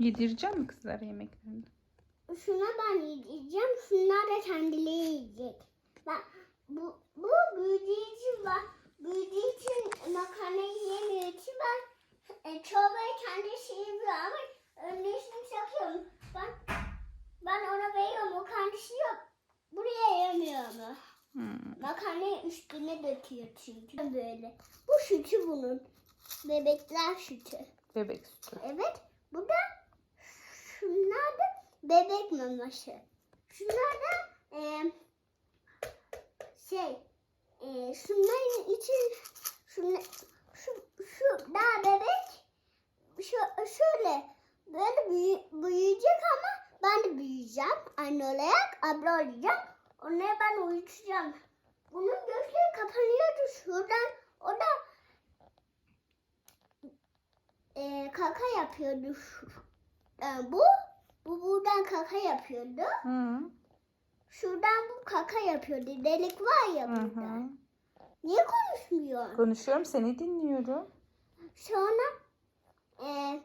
Yedireceğim mi kızlara yemeklerini? Şuna ben yiyeceğim. Şunlar da kendileri yiyecek. Bak bu, bu büyüdüğü için var. Büyüdüğü için makarna yiyemiyor için ben e, çorbayı kendisi yiyor ama önüne sakıyorum. Ben, ben ona veriyorum. O kendisi yok. Buraya yemiyor onu. Hmm. Makarnayı üstüne döküyor çünkü. Böyle. Bu sütü bunun. Bebekler sütü. Bebek sütü. Evet. Bu da şunlar da bebek maması. Şunlar da e, şey e, şunların için şunla, şu, şu daha bebek şu, şöyle böyle büyü, büyüyecek ama ben de büyüyeceğim. Anne olarak abla olacağım. Onları ben uyutacağım. Bunun gözleri kapanıyordu şuradan. O da e, kaka yapıyordu. Şu- e, bu bu buradan kaka yapıyordu. Hı. Şuradan bu kaka yapıyordu. Delik var ya burada. hı. Niye konuşmuyor? Konuşuyorum seni dinliyorum. Sonra e,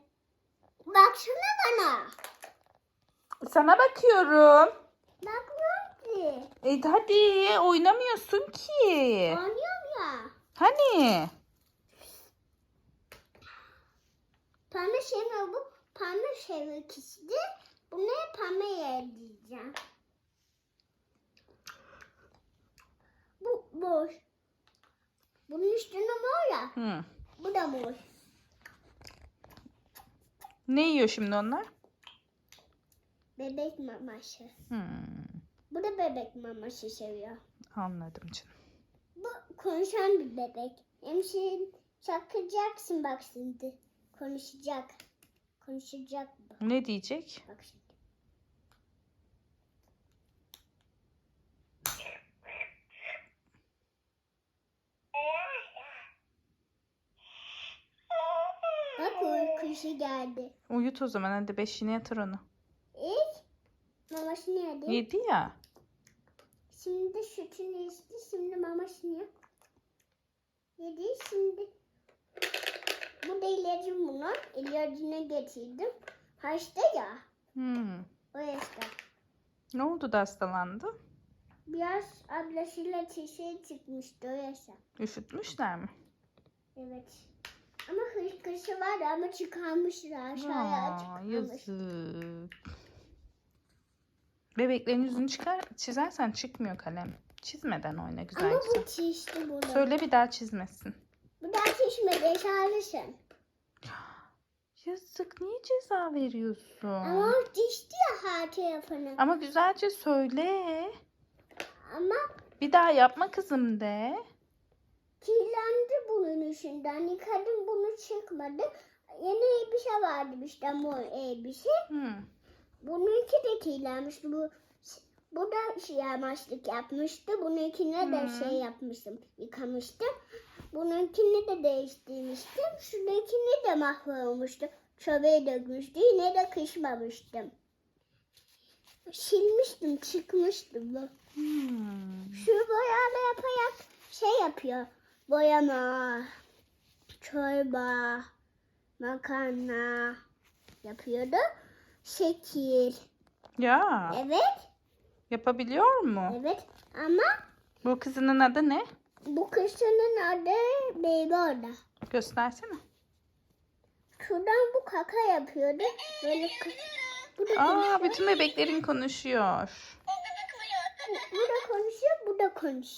baksana bana. Sana bakıyorum. Bakmıyor ki. E hadi oynamıyorsun ki. Oynuyorum ya. Hani? Pembe şeyler bu. Pembe şeyler kişide. Bunu pembe yer diyeceğim. Bu boş. Bunun üstünde mor ya. Hı. Bu da mor. Ne yiyor şimdi onlar? Bebek maması. Hmm. Bu da bebek maması seviyor. Anladım canım. Bu konuşan bir bebek. Hemşirin çakacaksın bak şimdi. Konuşacak. Konuşacak bu. Ne diyecek? Bak şimdi. Bak uykusu geldi. Uyut o zaman hadi beşine yatır onu. İlk mamasını yedi. Yedi ya. Şimdi sütünü içti. Şimdi mamasını yedi. Yedi. Şimdi bu da ilacım İlacını getirdim. Hasta ya. Hmm. O yaşta. Ne oldu da hastalandı? Biraz ablasıyla çişe çıkmıştı o yaşta. Üşütmüşler mi? Evet. Ama hırkışı var ama çıkarmışlar. Aşağıya Aa, çıkarmış. yazık. Bebeklerin yüzünü çıkar, çizersen çıkmıyor kalem. Çizmeden oyna Ama güzel bu güzel. çişti bunu. Söyle bir daha çizmesin. Bu da çişmedi. Çağırırsın. Yazık niye ceza veriyorsun? Ama o çişti ya her tarafını. Ama güzelce söyle. Ama Bir daha yapma kızım de. kirlendi bunun işinden. Yıkadım bunu çıkmadı. Yeni elbise vardı işte mor elbise. Hmm. Bununki de kirlenmişti. Bu bu da şey amaçlık yapmıştı. Bununkine de Hı. şey yapmıştım. Yıkamıştım. Bununkini de değiştirmiştim. Şuradakini de mahvolmuştu. Çöbeğe dökmüştü. Yine de kışmamıştım. Silmiştim, çıkmıştı bu. Hmm. Şu boyayla yaparak şey yapıyor. Boyama, çorba, makarna yapıyordu. Şekil. Ya Evet, yapabiliyor mu? evet. Ama Bu kızının adı ne? Bu kışının adı Baby orada. Göstersene. Şuradan bu kaka yapıyordu. Böyle kı- bu da Aa konuşuyor. bütün bebeklerin konuşuyor. Bu, bu da konuşuyor, bu da konuşuyor.